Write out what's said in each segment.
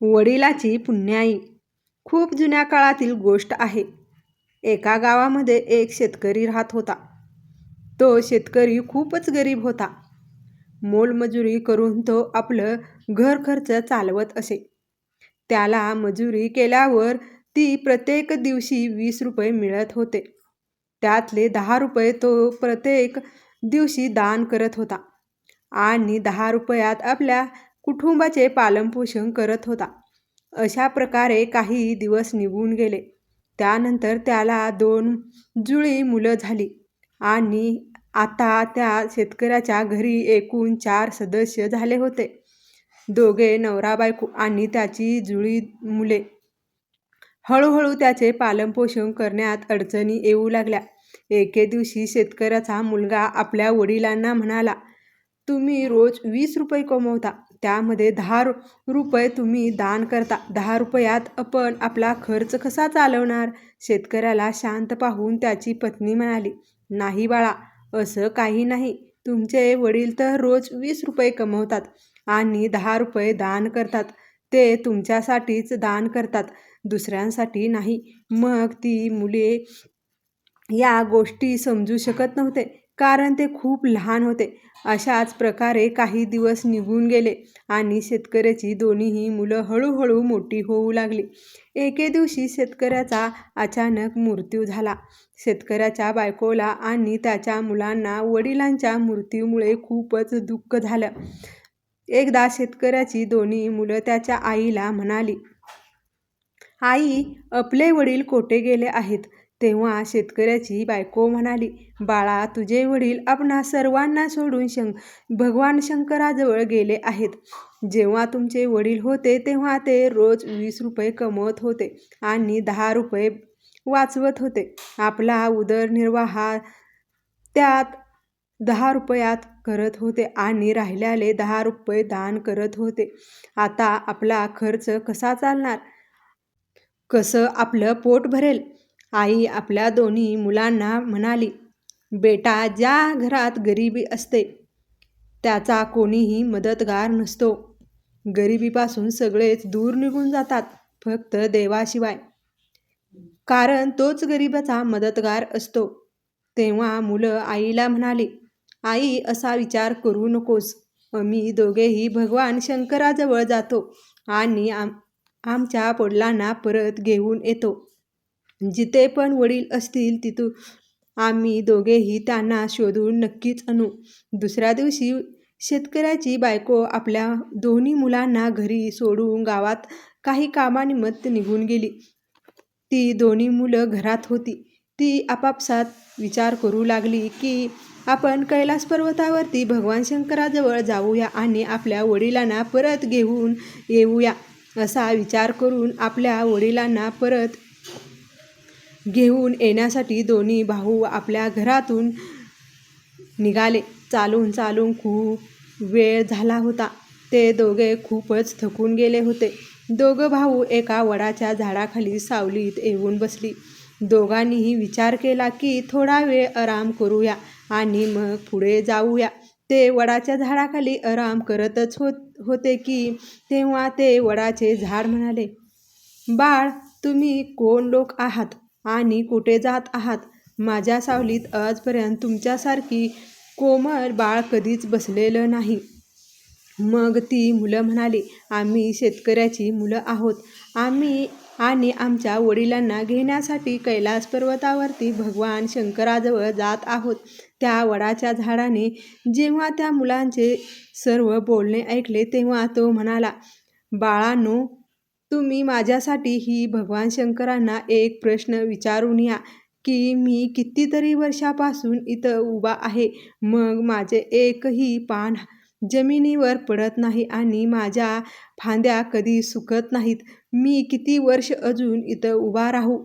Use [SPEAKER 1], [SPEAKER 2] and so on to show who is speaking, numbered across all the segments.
[SPEAKER 1] वडिलाची पुण्याई खूप जुन्या काळातील गोष्ट आहे. एका गावामध्ये एक शेतकरी राहत होता. तो शेतकरी खूपच गरीब होता. मोलमजुरी करून तो आपलं घरखर्च चालवत असे. त्याला मजुरी केल्यावर ती प्रत्येक दिवशी वीस रुपये मिळत होते. त्यातले दहा रुपये तो प्रत्येक दिवशी दान करत होता आणि दहा रुपयात आपल्या कुटुंबाचे पालनपोषण करत होता. अशा प्रकारे काही दिवस निघून गेले. त्यानंतर त्याला दोन जुळी मुलं झाली आणि आता त्या शेतकऱ्याच्या घरी एकूण चार सदस्य झाले होते. दोघे नवरा-बायको आणि त्याची जुळी मुले. हळूहळू त्याचे पालनपोषण करण्यात अडचणी येऊ लागल्या. एके दिवशी शेतकऱ्याचा मुलगा आपल्या वडिलांना म्हणाला, तुम्ही रोज वीस रुपये कमवता. त्यामध्ये दहा रुपये तुम्ही दान करता. दहा रुपयात आपण आपला खर्च कसा चालवणार? शेतकऱ्याला शांत पाहून त्याची पत्नी म्हणाली, नाही बाळा, असं काही नाही. तुमचे वडील तर रोज वीस रुपये कमवतात आणि दहा रुपये दान करतात. ते तुमच्यासाठीच दान करतात, दुसऱ्यांसाठी नाही. मग ती मुले या गोष्टी समजू शकत नव्हते, कारण ते खूप लहान होते. अशाच प्रकारे काही दिवस निघून गेले आणि शेतकऱ्याची दोन्हीही मुलं हळूहळू मोठी होऊ लागली. एके दिवशी शेतकऱ्याचा अचानक मृत्यू झाला. शेतकऱ्याच्या बायकोला आणि त्याच्या मुलांना वडिलांच्या मृत्यूमुळे खूपच दुःख झालं. एकदा शेतकऱ्याची दोन्ही मुलं त्याच्या आईला म्हणाली, आई, आपले वडील कोठे गेले आहेत? तेव्हा शेतकऱ्याची बायको म्हणाली, बाळा, तुझे वडील आपणा सर्वांना सोडून भगवान शंकराजवळ गेले आहेत. जेव्हा तुमचे वडील होते तेव्हा ते रोज वीस रुपये कमवत होते आणि दहा रुपये वाचवत होते. आपला उदरनिर्वाह त्यात दहा रुपयात करत होते आणि राहिल्याले दहा रुपये दान करत होते. आता आपला खर्च कसा चालणार? कसं आपलं पोट भरेल? आई आपल्या दोन्ही मुलांना म्हणाली, बेटा, ज्या घरात गरिबी असते त्याचा कोणीही मदतगार नसतो. गरिबीपासून सगळेच दूर निघून जातात, फक्त देवाशिवाय. कारण तोच गरिबाचा मदतगार असतो. तेव्हा मुलं आईला म्हणाली, आई, असा विचार करू नकोस. आम्ही दोघेही भगवान शंकराजवळ जातो आणि आम आमच्या वडिलांना परत घेऊन येतो. जिथे पण वडील असतील तिथून आम्ही दोघेही त्यांना शोधून नक्कीच आणू. दुसऱ्या दिवशी शेतकऱ्याची बायको आपल्या दोन्ही मुलांना घरी सोडून गावात काही कामानिमित्त निघून गेली. ती दोन्ही मुलं घरात होती. ती आपापसात विचार करू लागली की आपण कैलास पर्वतावरती भगवान शंकराजवळ जाऊया आणि आपल्या वडिलांना परत घेऊन येऊया. असा विचार करून आपल्या वडिलांना परत घेऊन येण्यासाठी दोन्ही भाऊ आपल्या घरातून निघाले. चालून चालून खूप वेळ झाला होता. ते दोघे खूपच थकून गेले होते. दोघं भाऊ एका वडाच्या झाडाखाली सावलीत येऊन बसली. दोघांनीही विचार केला की थोडा वेळ आराम करूया आणि मग पुढे जाऊया. ते वडाच्या झाडाखाली आराम करतच होते की तेव्हा ते वडाचे झाड म्हणाले, बाळ, तुम्ही कोण लोक आहात आणि कुठे जात आहात? माझ्या सावलीत आजपर्यंत तुमच्यासारखी कोमल बाळ कधीच बसलेलं नाही. मग ती मुलं म्हणाली, आम्ही शेतकऱ्याची मुलं आहोत. आम्ही आणि आमच्या वडिलांना घेण्यासाठी कैलास पर्वतावरती भगवान शंकराजवळ जात आहोत. त्या वडाच्या झाडाने जेव्हा त्या मुलांचे सर्व बोलणे ऐकले तेव्हा तो म्हणाला, बाळांनो, तुम्ही माझ्यासाठी ही भगवान शंकरांना एक प्रश्न विचारून या की मी कितीतरी वर्षापासून इथं उभा आहे, मग माझे एकही पान जमिनीवर पडत नाही आणि माझ्या फांद्या कधी सुकत नाहीत. मी किती वर्ष अजून इथं उभा राहू?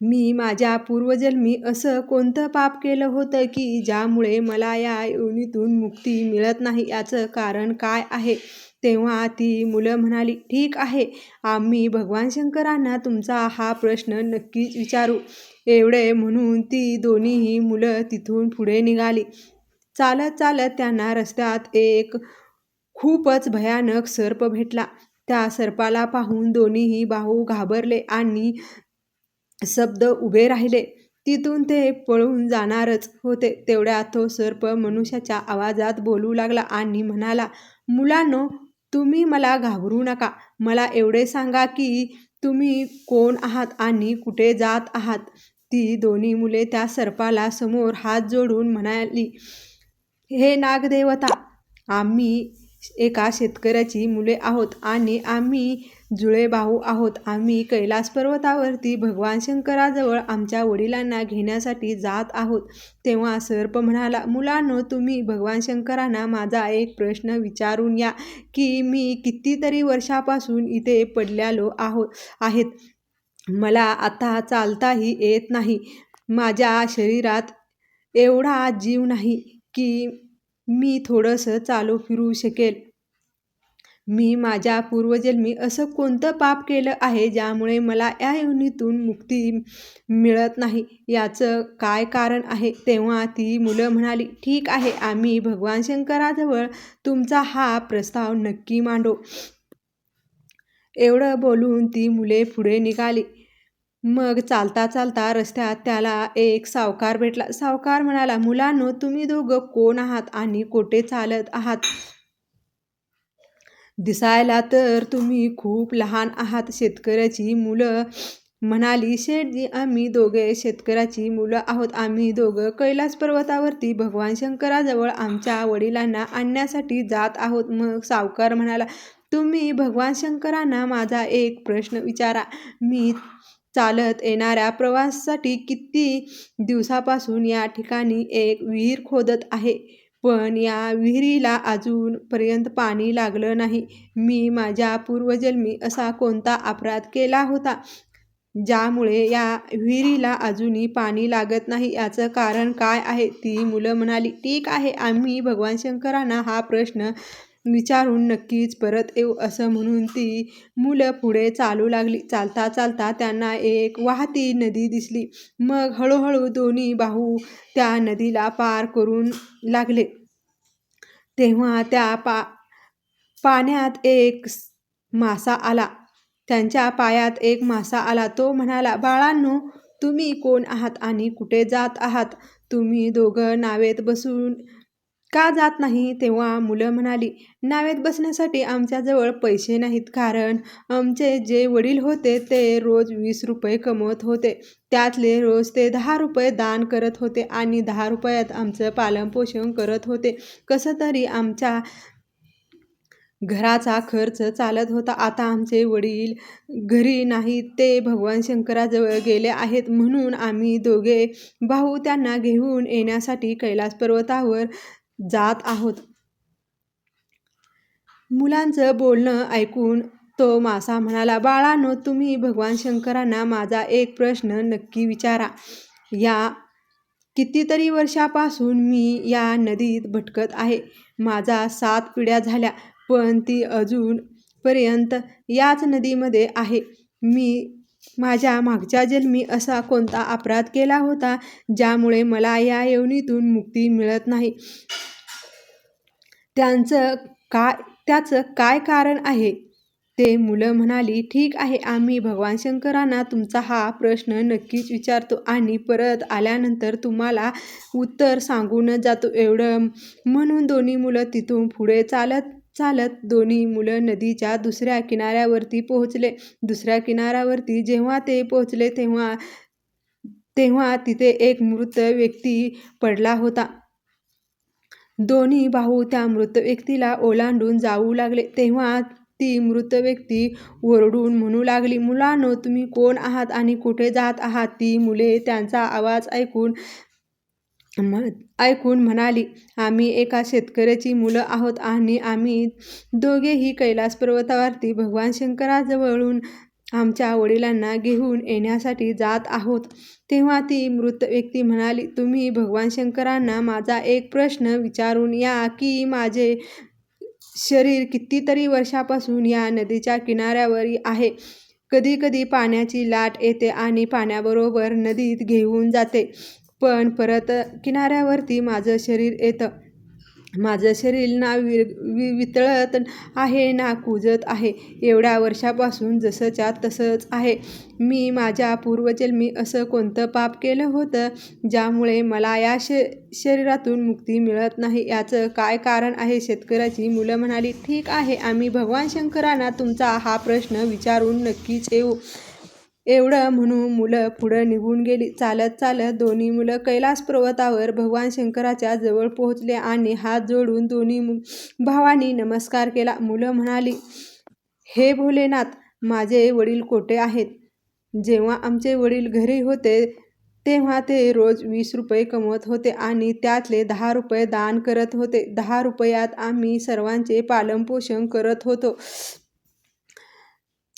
[SPEAKER 1] मी माझ्या पूर्वजन्मी असं कोणतं पाप केलं होतं की ज्यामुळे मला या योनीतून मुक्ती मिळत नाही? याचं कारण काय आहे? तेव्हा ती मुलं म्हणाली, ठीक आहे, आम्ही भगवान शंकरांना तुमचा हा प्रश्न नक्कीच विचारू. एवढे म्हणून ती दोन्हीही मुलं तिथून पुढे निघाली. चालत चालत त्यांना रस्त्यात एक खूपच भयानक सर्प भेटला. त्या सर्पाला पाहून दोन्हीही भाऊ घाबरले आणि शब्द उभे राहिले तिथून ते पळून जाणारच होते तेवढ्यात तो सर्प मनुष्याच्या आवाजात बोलू लागला आणि म्हणाला मुलांनो तुम्ही मला घाबरू नका. मला एवढे सांगा की तुम्ही कोण आहात आणि कुठे जात आहात? ती दोन्ही मुले त्या सर्पाला समोर हात जोडून म्हणाली हे नागदेवता आम्ही एका शेतकऱ्याची मुले आहोत आणि आम्ही जुळे भाऊ आहोत. आम्ही कैलास पर्वतावरती भगवान शंकराजवळ आमच्या वडिलांना घेण्यासाठी जात आहोत. तेव्हा सर्प म्हणाला मुलांनो तुम्ही भगवान शंकरांना माझा एक प्रश्न विचारून या की मी कितीतरी वर्षापासून इथे पडल्यालो आहो आहेत. मला आता चालताही येत नाही. माझ्या शरीरात एवढा जीव नाही की मी थोडंसं चालू फिरू शकेल. मी माझ्या पूर्वजन्मी असं कोणतं पाप केलं आहे ज्यामुळे मला या योनीतून मुक्ती मिळत नाही? याचं काय कारण आहे? तेव्हा ती मुलं म्हणाली ठीक आहे आम्ही भगवान शंकराजवळ तुमचा हा प्रस्ताव नक्की मांडू. एवढं बोलून ती मुले पुढे निघाली. मग चालता चालता रस्त्यात त्याला एक सावकार भेटला. सावकार म्हणाला मुलांनो तुम्ही दोघं कोण आहात आणि कोठे चालत आहात? दिसायला तर तुम्ही खूप लहान आहात शेतकऱ्याची मुलं. म्हणाली शेठजी आम्ही दोघे शेतकऱ्याची मुलं आहोत. आम्ही दोघं कैलास पर्वतावरती भगवान शंकराजवळ आमच्या वडिलांना आणण्यासाठी जात आहोत. मग सावकार म्हणाला तुम्ही भगवान शंकरांना माझा एक प्रश्न विचारा. मी चालत येणाऱ्या प्रवासासाठी किती दिवसापासून या ठिकाणी एक विहीर खोदत आहे? पण या विहिरीला अजूनपर्यंत पाणी लागलं नाही. मी माझ्या पूर्वजन्मी असा कोणता अपराध केला होता? ज्यामुळे या विहिरीला अजूनही पाणी लागत नाही याचं कारण काय आहे? ती मुलं म्हणाली ठीक आहे आम्ही भगवान शंकरांना हा प्रश्न विचारून नक्कीच परत येऊ असं म्हणून ती मुलं पुढे चालू लागली. चालता चालता त्यांना एक वाहती नदी दिसली. मग हळूहळू दोन्ही भाऊ त्या नदीला पार करून लागले. तेव्हा त्या पा पाण्यात एक मासा आला. त्यांच्या पायात एक मासा आला. तो म्हणाला बाळांनो तुम्ही कोण आहात आणि कुठे जात आहात? तुम्ही दोघं नावेत बसून का जात नाही? तेव्हा मुलं म्हणाली नावेत बसण्यासाठी आमच्याजवळ पैसे नाहीत कारण आमचे जे वडील होते ते रोज वीस रुपये कमवत होते. त्यातले रोज ते दहा रुपये दान करत होते आणि दहा रुपयात आमचं पालनपोषण करत होते. कसं तरी आमच्या घराचा खर्च चालत होता. आता आमचे वडील घरी नाहीत ते भगवान शंकराजवळ गेले आहेत. म्हणून आम्ही दोघे भाऊ त्यांना घेऊन येण्यासाठी कैलास पर्वतावर जात आहोत. मुलांचं बोलणं ऐकून तो मासा म्हणाला बाळानो तुम्ही भगवान शंकरांना माझा एक प्रश्न नक्की विचारा. या कितीतरी वर्षापासून मी या नदीत भटकत आहे. माझा सात पिढ्या झाल्या पण ती अजूनपर्यंत याच नदीमध्ये आहे. मी माझ्या मागच्या जन्मी असा कोणता अपराध केला होता ज्यामुळे मला या योनीतून मुक्ती मिळत नाही? त्यांचं काय त्याचं काय कारण आहे? ते मुलं म्हणाली ठीक आहे आम्ही भगवान शंकरांना तुमचा हा प्रश्न नक्कीच विचारतो आणि परत आल्यानंतर तुम्हाला उत्तर सांगूनच जातो. एवढं म्हणून दोन्ही मुलं तिथून पुढे चालत चालत दोन्ही मुलं नदीच्या दुसऱ्या किनाऱ्यावरती पोहोचले. दुसऱ्या किनाऱ्यावरती जेव्हा ते पोहोचले तेव्हा तेव्हा तिथे एक मृत व्यक्ती पडला होता. दोन्ही भाऊ त्या मृत व्यक्तीला ओलांडून जाऊ लागले. तेव्हा ती मृत व्यक्ती ओरडून म्हणू लागली मुलांनो तुम्ही कोण आहात आणि कुठे जात आहात? ती मुले त्यांचा आवाज ऐकून ऐकून म्हणाली आम्ही एका शेतकऱ्याची मुलं आहोत आणि आम्ही दोघेही कैलास पर्वतावरती भगवान शंकराजवळून आमच्या वडिलांना घेऊन येण्यासाठी जात आहोत. तेव्हा ती मृत व्यक्ती म्हणाली तुम्ही भगवान शंकरांना माझा एक प्रश्न विचारून या की माझे शरीर कितीतरी वर्षापासून या नदीच्या किनाऱ्यावर आहे. कधी कधी पाण्याची लाट येते आणि पाण्याबरोबर नदीत घेऊन जाते. पण परत किनाऱ्यावरती माझं शरीर येतं. माझं शरीर ना वि वि वितळत आहे ना कुजत आहे. एवढ्या वर्षापासून जसंच्या तसंच आहे. मी माझ्या पूर्वजन्मी असं कोणतं पाप केलं होतं ज्यामुळे मला या श शरीरातून मुक्ती मिळत नाही? याचं काय कारण आहे? शेतकऱ्याची मुलं म्हणाली ठीक आहे आम्ही भगवान शंकरांना तुमचा हा प्रश्न विचारून नक्कीच येऊ. एवढं म्हणून मुलं पुढं निघून गेली. चालत चालत दोन्ही मुलं कैलास पर्वतावर भगवान शंकराच्या जवळ पोहोचले आणि हात जोडून दोन्ही भावांनी नमस्कार केला. मुलं म्हणाली हे भोलेनाथ माझे वडील कोठे आहेत? जेव्हा आमचे वडील घरी होते तेव्हा ते रोज वीस रुपये कमवत होते आणि त्यातले दहा रुपये दान करत होते. दहा रुपयात आम्ही सर्वांचे पालनपोषण करत होतो.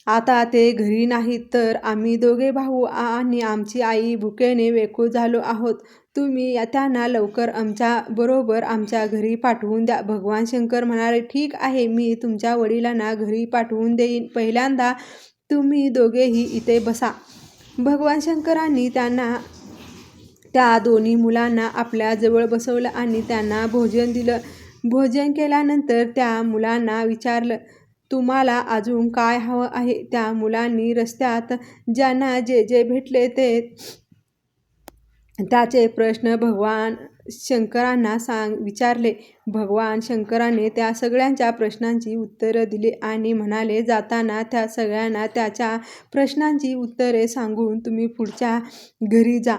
[SPEAKER 1] आता ते घरी नाहीत तर आम्ही दोघे भाऊ आणि आमची आई भुकेने वेकूळ झालो आहोत. तुम्ही त्यांना लवकर आमच्या बरोबर आमच्या घरी पाठवून द्या. भगवान शंकर म्हणाले ठीक आहे मी तुमच्या वडिलांना घरी पाठवून देईन. पहिल्यांदा तुम्ही दोघेही इथे बसा. भगवान शंकरांनी त्यांना त्या दोन्ही मुलांना आपल्याजवळ बसवलं आणि त्यांना भोजन दिलं. भोजन केल्यानंतर त्या मुलांना विचारलं तुम्हाला अजून काय हवं आहे त्या मुलांनी रस्त्यात ज्यांना जे जे भेटले ते त्याचे प्रश्न भगवान शंकरांना सांग विचारले. भगवान शंकराने त्या सगळ्यांच्या प्रश्नांची उत्तरं दिली आणि म्हणाले जाताना त्या सगळ्यांना त्याच्या प्रश्नांची उत्तरे सांगून तुम्ही पुढच्या घरी जा.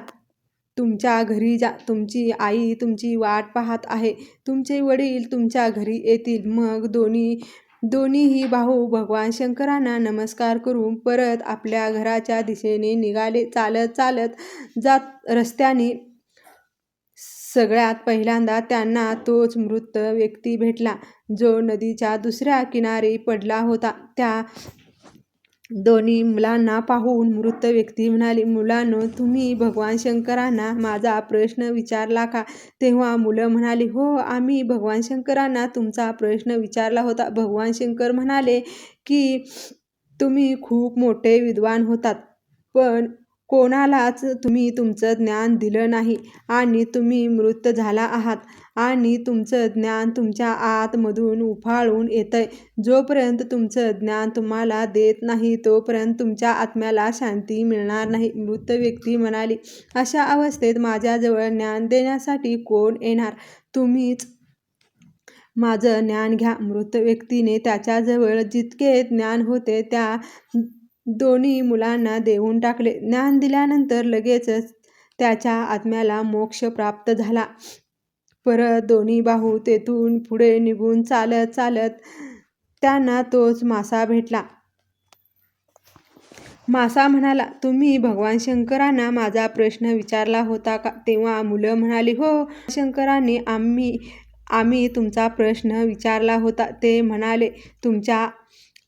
[SPEAKER 1] तुमच्या घरी जा. तुमची आई तुमची वाट पाहत आहे. तुमचे वडील तुमच्या घरी येतील. मग दोन्ही दोन्हीही भाऊ भगवान शंकरांना नमस्कार करून परत आपल्या घराच्या दिशेने निघाले. चालत चालत जात रस्त्याने सगळ्यात पहिल्यांदा त्यांना तोच मृत व्यक्ती भेटला जो नदीच्या दुसऱ्या किनारी पडला होता. त्या दोन्ही मुलांना पाहून मृत व्यक्ती म्हणाली मुलांनो तुम्ही भगवान शंकरांना माझा प्रश्न विचारला का? तेव्हा मुलं म्हणाली हो आम्ही भगवान शंकरांना तुमचा प्रश्न विचारला होता. भगवान शंकर म्हणाले की तुम्ही खूप मोठे विद्वान होतात पण कोणालाच तुम्ही तुमचं ज्ञान दिलं नाही आणि तुम्ही मृत झाला आहात. आणि तुमचं ज्ञान तुमच्या आतमधून उफाळून येतंय. जोपर्यंत तुमचं ज्ञान तुम्हाला देत नाही तोपर्यंत तुमच्या आत्म्याला शांती मिळणार नाही. मृत व्यक्ती म्हणाली अशा अवस्थेत माझ्याजवळ ज्ञान देण्यासाठी कोण येणार? तुम्हीच माझं ज्ञान घ्या. मृत व्यक्तीने त्याच्याजवळ जितके ज्ञान होते त्या दोन्ही मुलांना देऊन टाकले. ज्ञान दिल्यानंतर लगेचच त्याच्या आत्म्याला मोक्ष प्राप्त झाला. परत दोन्ही भाऊ तेथून पुढे निघून चालत चालत त्यांना तोच मासा भेटला. मासा म्हणाला तुम्ही भगवान शंकरांना माझा प्रश्न विचारला होता का? तेव्हा मुलं म्हणाली हो शंकरांनी आम्ही आम्ही तुमचा प्रश्न विचारला होता. ते म्हणाले तुमच्या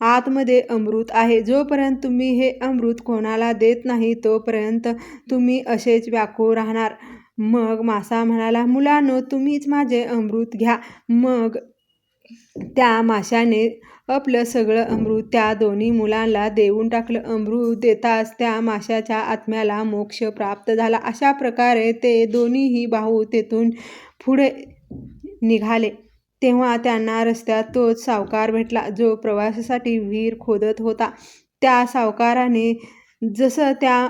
[SPEAKER 1] आतमध्ये अमृत आहे. जोपर्यंत तुम्ही हे अमृत कोणाला देत नाही तोपर्यंत तुम्ही असेच व्याकुळ राहणार. मग मासा म्हणाला मुलांनो तुम्हीच माझे अमृत घ्या. मग त्या माशाने आपलं सगळं अमृत त्या दोन्ही मुलांना देऊन टाकलं. अमृत देताच त्या माशाच्या आत्म्याला मोक्ष प्राप्त झाला. अशा प्रकारे ते दोन्हीही भाऊ तेथून पुढे निघाले. तेव्हा त्यांना रस्त्यात तोच सावकार भेटला जो प्रवासासाठी विहीर खोदत होता. त्या सावकाराने जसं त्या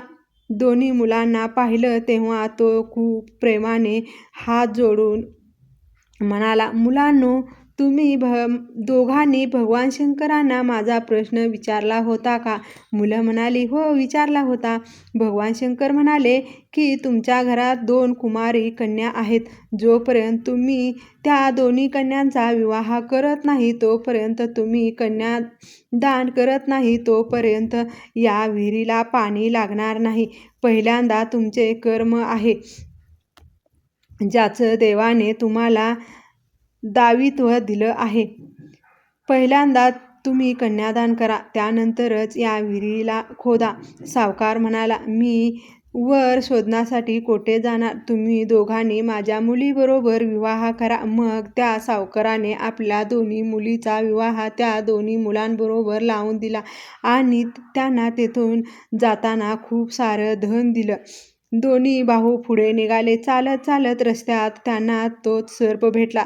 [SPEAKER 1] दोन्ही मुलांना पाहिलं तेव्हा तो खूप प्रेमाने हात जोडून म्हणाला मुलांनो तुम्ही भ दोघांनी भगवान शंकरांना माझा प्रश्न विचारला होता का? मुलं म्हणाली हो विचारला होता. भगवान शंकर म्हणाले की तुमच्या घरात दोन कुमारी कन्या आहेत. जोपर्यंत तुम्ही त्या दोन्ही कन्यांचा विवाह करत नाही तोपर्यंत तुम्ही कन्या दान करत नाही तोपर्यंत या विहिरीला पाणी लागणार नाही. पहिल्यांदा तुमचे कर्म आहे. ज्याचं देवाने तुम्हाला दावित्व दिलं आहे. पहिल्यांदा तुम्ही कन्यादान करा त्यानंतरच या विहिरीला खोदा. सावकार म्हणाला मी वर शोधण्यासाठी कोठे जाणार? तुम्ही दोघांनी माझ्या मुलीबरोबर विवाह करा. मग त्या सावकाराने आपल्या दोन्ही मुलीचा विवाह त्या दोन्ही मुलांबरोबर लावून दिला आणि त्यांना तेथून जाताना खूप सारं धन दिलं. दोन्ही भाऊ पुढे निघाले. चालत चालत रस्त्यात त्यांना तोच सर्प भेटला.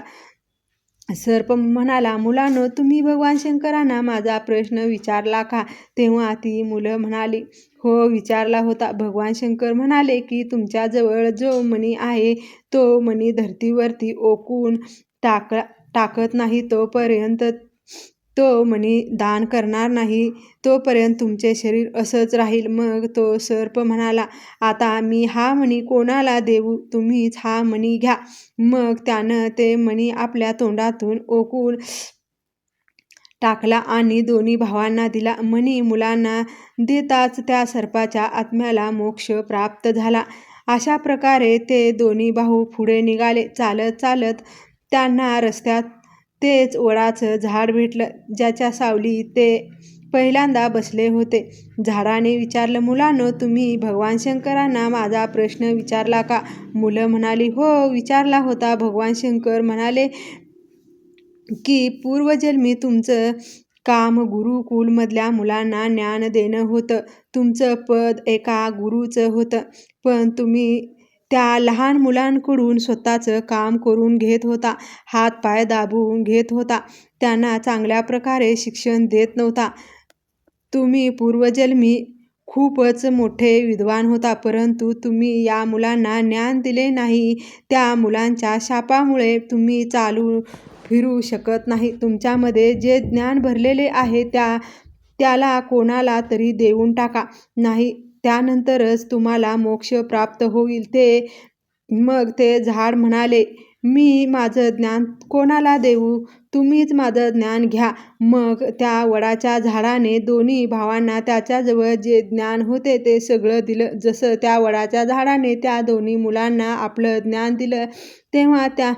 [SPEAKER 1] सर्प म्हणाला मुलांनो तुम्ही भगवान शंकरांना माझा प्रश्न विचारला का? तेव्हा ती मुलं म्हणाली हो विचारला होता. भगवान शंकर म्हणाले की तुमच्याजवळ जो मणी आहे तो मणी धरतीवरती ओकून टाक टाकत नाही तोपर्यंत तो म्हणे दान करणार नाही. तोपर्यंत तुमचे शरीर असंच राहील. मग तो सर्प म्हणाला आता मी हा मणी कोणाला देऊ? तुम्हीच हा मणी घ्या. मग त्यानं ते मणी आपल्या तोंडातून ओकून टाकला आणि दोन्ही भावांना दिला. मणी मुलांना देताच त्या सर्पाच्या आत्म्याला मोक्ष प्राप्त झाला. अशा प्रकारे ते दोन्ही भाऊ पुढे निघाले. चालत चालत त्यांना रस्त्यात तेच वडाचं झाड भेटलं. ज्याच्या सावली ते पहिल्यांदा बसले होते. झाडाने विचारलं मुलांनो तुम्ही भगवान शंकरांना माझा प्रश्न विचारला का? मुलं म्हणाली हो विचारला होता. भगवान शंकर म्हणाले की पूर्वजन्मी तुमचं काम गुरुकुलमधल्या मुलांना ज्ञान देणं होतं. तुमचं पद एका गुरुचं होतं. पण तुम्ही त्या लहान मुलांकडून स्वतःचं काम करून घेत होता. हातपाय दाबून घेत होता. त्यांना चांगल्या प्रकारे शिक्षण देत नव्हता. तुम्ही पूर्वजन्मी खूपच मोठे विद्वान होता परंतु तुम्ही या मुलांना ज्ञान दिले नाही. त्या मुलांच्या शापामुळे तुम्ही चालू फिरू शकत नाही. तुमच्यामध्ये जे ज्ञान भरलेले आहे त्या त्याला कोणाला तरी देऊन टाका. नाही त्यानंतरच तुम्हाला मोक्ष प्राप्त होईल ते मग ते झाड म्हणाले मी माझं ज्ञान कोणाला देऊ? तुम्हीच माझं ज्ञान घ्या. मग त्या वडाच्या झाडाने दोन्ही भावांना त्याच्याजवळ जे ज्ञान होते ते सगळं दिलं. जसं त्या वडाच्या झाडाने त्या दोन्ही मुलांना आपलं ज्ञान दिलं तेव्हा त्या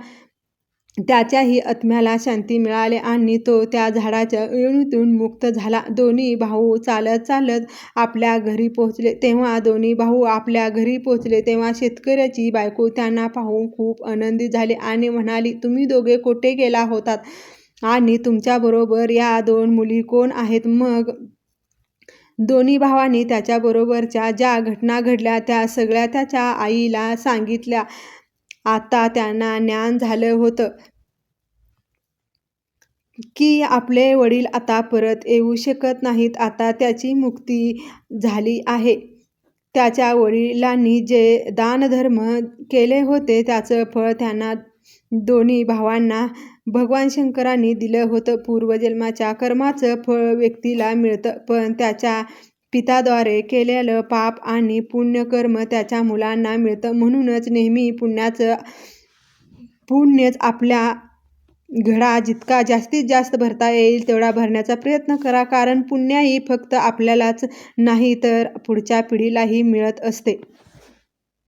[SPEAKER 1] त्याच्याही आत्म्याला शांती मिळाली आणि तो त्या झाडाच्या योनीतून मुक्त झाला. दोन्ही भाऊ चालत चालत आपल्या घरी पोहोचले. तेव्हा दोन्ही भाऊ आपल्या घरी पोहोचले. तेव्हा शेतकऱ्याची बायको त्यांना पाहून खूप आनंदित झाली आणि म्हणाली तुम्ही दोघे कुठे गेला होतात? आणि तुमच्याबरोबर या दोन मुली कोण आहेत मग दोन्ही भावांनी त्याच्याबरोबरच्या ज्या घटना घडल्या त्या सगळ्या त्याच्या आईला सांगितल्या. आता त्यांना ज्ञान झालं होतं. की आपले वडील आता परत येऊ शकत नाहीत आता त्याची मुक्ती झाली आहे. त्याच्या वडिलांनी जे दानधर्म केले होते त्याचं फळ त्यांना दोन्ही भावांना भगवान शंकरांनी दिलं होतं. पूर्वजन्माच्या कर्माचं फळ व्यक्तीला मिळतं पण त्याच्या पिताद्वारे केलेलं पाप आणि पुण्यकर्म त्याच्या मुलांना मिळतं. म्हणूनच नेहमी पुण्याचं पुण्यच आपल्या घडा जितका जास्तीत जास्त भरता येईल तेवढा भरण्याचा प्रयत्न करा. कारण पुण्याही फक्त आपल्यालाच नाही तर पुढच्या पिढीलाही मिळत असते.